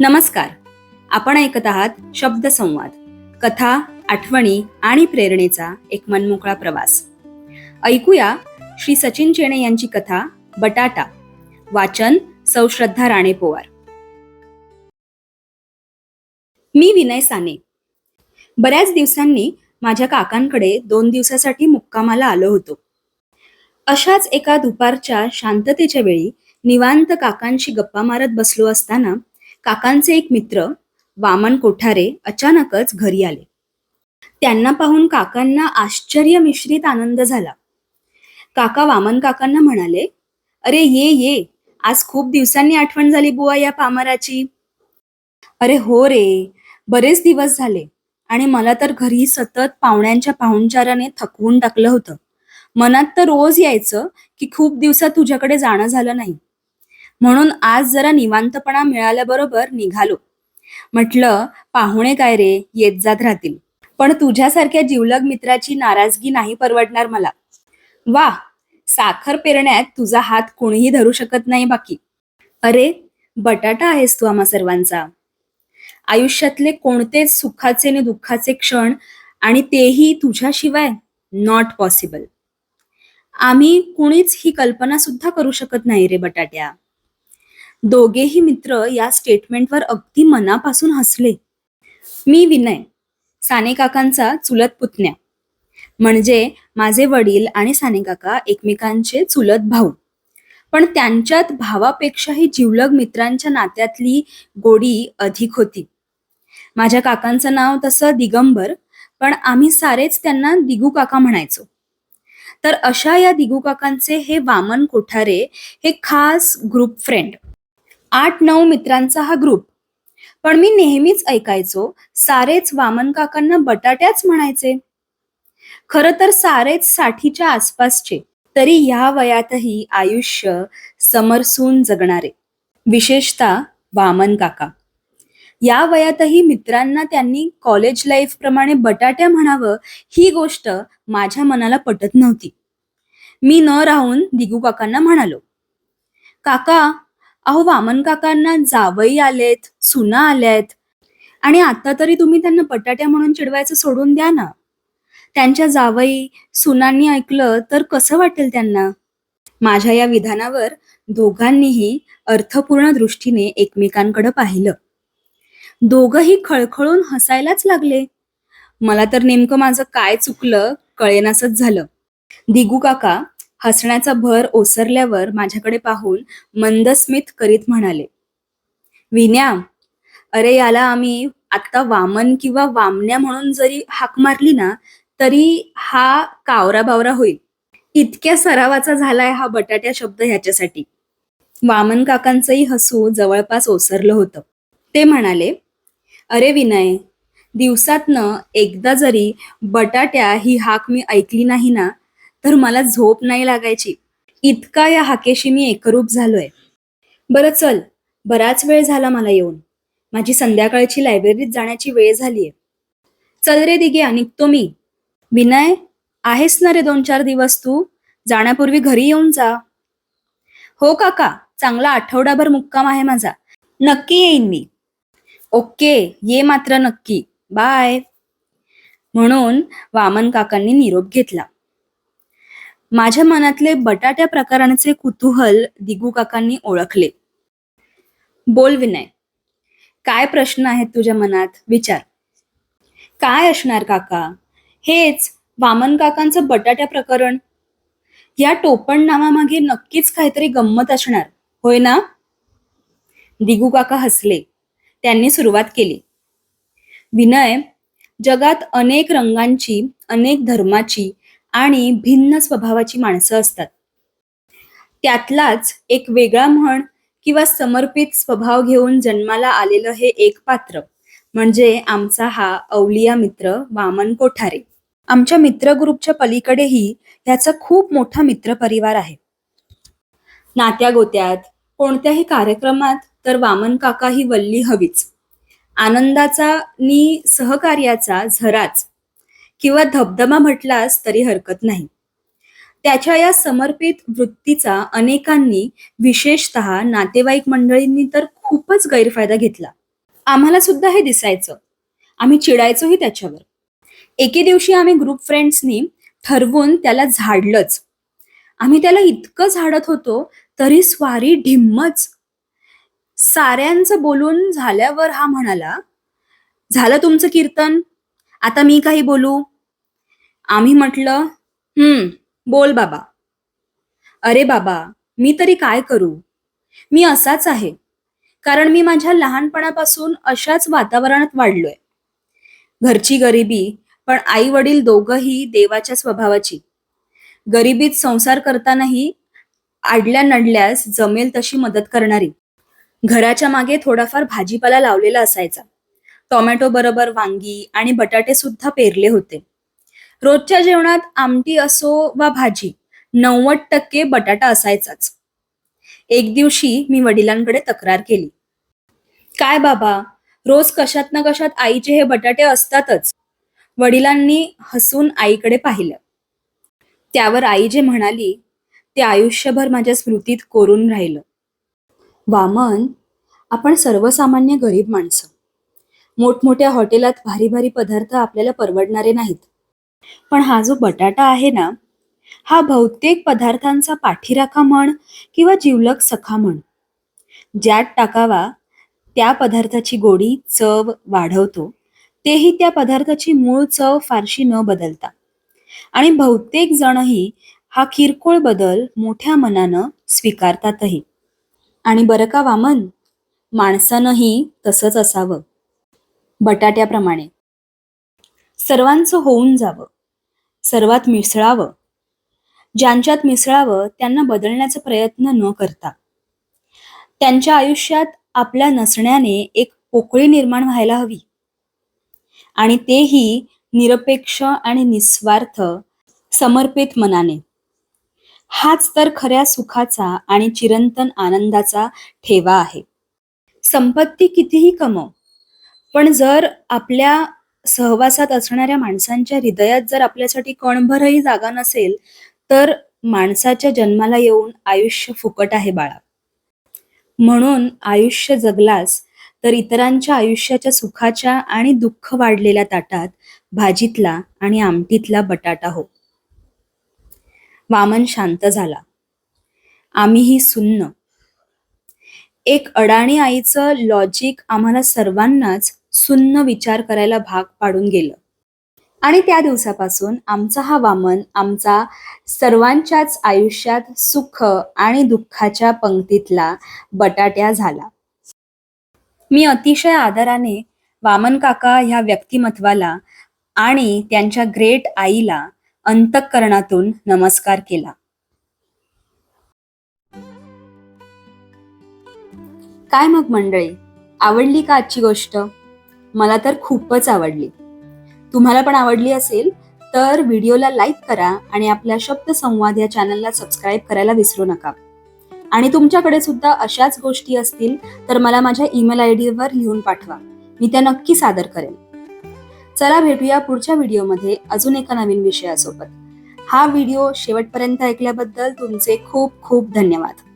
नमस्कार. आपण ऐकत आहात शब्दसंवाद कथा आठवणी आणि प्रेरणेचा एक मनमोकळा प्रवास. ऐकूया श्री सचिन चेणे यांची कथा बटाटा वाचन सौ श्रद्धा राणे पोवार. मी विनय साने. बऱ्याच दिवसांनी माझ्या काकांकडे दोन दिवसासाठी मुक्कामाला आलो होतो. अशाच एका दुपारच्या शांततेच्या वेळी निवांत काकांशी गप्पा मारत बसलो असताना काकांचे एक मित्र वामन कोठारे अचानकच घरी आले. त्यांना पाहून काकांना आश्चर्य मिश्रित आनंद झाला. काका वामन काकांना म्हणाले अरे ये ये. आज खूप दिवसांनी आठवण झाली बुवा या पामराची. अरे हो रे. बरेच दिवस झाले आणि मला तर घरी सतत पाहुण्यांच्या पाहुणचाराने थकवून टाकलं होतं. मनात तर रोज यायचं की खूप दिवसात तुझ्याकडे जाणं झालं नाही. म्हणून आज जरा निवांतपणा मिळाल्याबरोबर निघालो. म्हटलं पाहुणे काय रे? येत जात राहतील. पण तुझ्यासारख्या जिवलग मित्राची नाराजगी नाही परवडणार मला. वा साखर पेरण्यात तुझा हात कोणीही धरू शकत नाही बाकी. अरे बटाटा आहेस तू आम्हा सर्वांचा. आयुष्यातले कोणतेच सुखाचे आणि दुःखाचे क्षण आणि तेही तुझ्याशिवाय नॉट पॉसिबल आम्ही कुणीच ही कल्पना सुद्धा करू शकत नाही रे बटाट्या. दोघेही मित्र या स्टेटमेंटवर अगदी मनापासून हसले. मी विनय साने काकांचा चुलत पुतण्या. म्हणजे माझे वडील आणि साने काका एकमेकांचे चुलत भाऊ. पण त्यांच्यात भावापेक्षाही जिवलग मित्रांच्या नात्यातली गोडी अधिक होती. माझ्या काकांचं नाव तसं दिगंबर पण आम्ही सारेच त्यांना दिगू काका म्हणायचो. तर अशा या दिगू काकांचे हे वामन कोठारे हे खास ग्रुप फ्रेंड आठ नऊ मित्रांचा हा ग्रुप पण मी नेहमीच ऐकायचो सारेच वामन काकांना बटाट्याच म्हणायचे. खर तर सारेच साठीच्या आसपासचे तरी ह्या वयातही आयुष्य समरसून जगणारे. विशेषतः वामन काका. या वयातही मित्रांना त्यांनी कॉलेज लाईफ प्रमाणे बटाट्या म्हणावं ही गोष्ट माझ्या मनाला पटत नव्हती. मी न राहून दिगू काकांना म्हणालो. काका अहो वामन काकांना जावई आलेत सुना आल्यात. आणि आता तरी तुम्ही त्यांना बटाट्या म्हणून चिडवायचं सोडून द्या ना. त्यांच्या जावई सुनांनी ऐकलं तर कसं वाटेल त्यांना? माझ्या या विधानावर दोघांनीही अर्थपूर्ण दृष्टीने एकमेकांकडे पाहिलं. दोघही खळखळून हसायलाच लागले. मला तर नेमकं माझं काय चुकलं कळेनासच झालं. दिगू काका हसण्याचा भर ओसरल्यावर माझ्याकडे पाहून मंदस्मित करीत म्हणाले विन्या अरे याला आम्ही आता वामन किंवा वामण्या म्हणून जरी हाक मारली ना तरी हा कावरा बावरा होईल. इतक्या सरावाचा झालाय हा बटाट्या शब्द ह्याच्यासाठी. वामन काकांचंही हसू जवळपास ओसरलं होतं. ते म्हणाले अरे विनय दिवसातनं एकदा जरी बटाट्या ही हाक मी ऐकली नाही ना तर मला झोप नाही लागायची. इतका या हाकेशी मी एकरूप झालोय. बरं चल बराच वेळ झाला मला येऊन. माझी संध्याकाळची लायब्ररीत जाण्याची वेळ झालीये. चल रे दिग्या निघतो मी. विनय आहेस ना रे दोन चार दिवस तू? जाण्यापूर्वी घरी येऊन जा. हो काका चांगला आठवडाभर मुक्काम आहे माझा. नक्की येईन मी. ओके ये मात्र नक्की. बाय. म्हणून वामन काकांनी निरोप घेतला. माझ्या मनातले बटाट्या प्रकारांचे कुतूहल दिगू काकांनी ओळखले. बोल विनय काय प्रश्न आहेत तुझ्या मनात? विचार. काय असणार काका? हेच वामन काकांचं बटाट्या प्रकरण. या टोपण नावामागे नक्कीच काहीतरी गंमत असणार होय ना? दिगू काका हसले. त्यांनी सुरुवात केली. विनय जगात अनेक रंगांची अनेक धर्माची आणि भिन्न स्वभावाची माणसं असतात. त्यातलाच एक वेगळा म्हण किंवा समर्पित स्वभाव घेऊन जन्माला आलेलं हे एक पात्र म्हणजे आमचा हा अवलिया मित्र वामन कोठारे. आमच्या मित्र ग्रुपच्या पलीकडेही ह्याचा खूप मोठा मित्र परिवार आहे. नात्या गोत्यात कोणत्याही कार्यक्रमात तर वामन काका ही वल्ली हवीच. आनंदाचा नि सहकार्याचा झराच किंवा धबधबा म्हटलास तरी हरकत नाही. त्याच्या या समर्पित वृत्तीचा अनेकांनी विशेषतः नातेवाईक मंडळींनी तर खूपच गैरफायदा घेतला. आम्हाला सुद्धा हे दिसायचं. आम्ही चिडायचोही त्याच्यावर. एके दिवशी आम्ही ग्रुप फ्रेंड्सनी ठरवून त्याला झाडलंच. आम्ही त्याला इतकं झाडत होतो तरी स्वारी ढिम्मच. साऱ्यांचं बोलून झाल्यावर हा म्हणाला झालं तुमचं कीर्तन? आता मी काही बोलू? आम्ही म्हटलं हम्म बोल बाबा. अरे बाबा मी तरी काय करू? मी असाच आहे कारण मी माझ्या लहानपणापासून अशाच वातावरणात वाढलोय. घरची गरिबी पण आई वडील दोघंही देवाच्या स्वभावाची. गरिबीत संसार करतानाही आडल्या नडल्यास जमेल तशी मदत करणारी. घराच्या मागे थोडाफार भाजीपाला लावलेला असायचा. टोमॅटो बरोबर वांगी आणि बटाटे सुद्धा पेरले होते. रोजच्या जेवणात आमटी असो वा भाजी नव्वद टक्के बटाटा असायचाच. एक दिवशी मी वडिलांकडे तक्रार केली. काय बाबा रोज कशात ना कशात आईचे हे बटाटे असतातच. वडिलांनी हसून आईकडे पाहिलं. त्यावर आई जे म्हणाली ते आयुष्यभर माझ्या स्मृतीत कोरून राहिलं. वामन आपण सर्वसामान्य गरीब माणसं. मोठमोठ्या हॉटेलात भारी भारी पदार्थ आपल्याला परवडणारे नाहीत. पण हा जो बटाटा आहे ना हा बहुतेक पदार्थांचा पाठीराखा म्हण किंवा जिवलग सखा म्हण. ज्यात टाकावा त्या पदार्थाची गोडी चव वाढवतो. तेही त्या पदार्थाची मूळ चव फारशी न बदलता. आणि बहुतेक जणही हा किरकोळ बदल मोठ्या मनानं स्वीकारतातही. आणि बरं का वामन? माणसानंही तसंच असावं. बटाट्याप्रमाणे. सर्वांचं होऊन जावं. सर्वात मिसळावं. ज्यांच्यात मिसळावं त्यांना बदलण्याचा प्रयत्न न करता. त्यांच्या आयुष्यात आपल्या नसण्याने एक पोकळी निर्माण व्हायला हवी. आणि तेही निरपेक्ष आणि निस्वार्थ समर्पित मनाने. हाच तर खऱ्या सुखाचा आणि चिरंतन आनंदाचा ठेवा आहे. संपत्ती कितीही कमव पण जर आपल्या सहवासात असणाऱ्या माणसांच्या हृदयात जर आपल्यासाठी कणभरही जागा नसेल तर माणसाच्या जन्माला येऊन आयुष्य फुकट आहे बाळा. म्हणून आयुष्य जगलास तर इतरांच्या आयुष्याच्या सुखाच्या आणि दुःख वाढलेल्या ताटात भाजीतला आणि आमटीतला बटाटा हो. वामन शांत झाला. आम्हीही सुन्न. एक अडाणी आईचं लॉजिक आम्हाला सर्वांनाच सुन्न विचार करायला भाग पाडून गेलं. आणि त्या दिवसापासून आमचा हा वामन आमचा सर्वांच्याच आयुष्यात सुख आणि दुःखाच्या पंक्तीतला बटाट्या झाला. मी अतिशय आदराने वामन काका ह्या व्यक्तिमत्वाला आणि त्यांच्या ग्रेट आईला अंतःकरणातून नमस्कार केला. काय मग मंडळी? आवडली का आजची गोष्ट? मला तर खूपच आवडली. तुम्हाला पण आवडली असेल तर व्हिडिओला लाईक करा आणि आपल्या शब्द संवाद या चॅनलला सबस्क्राईब करायला विसरू नका. आणि तुमच्याकडे सुद्धा अशाच गोष्टी असतील तर मला माझ्या ईमेल आय डीवर लिहून पाठवा. मी त्या नक्की सादर करेन. चला भेटूया पुढच्या व्हिडिओमध्ये. अजून एका नवीन विषयासोबत. हा व्हिडिओ शेवटपर्यंत ऐकल्याबद्दल तुमचे खूप खूप धन्यवाद.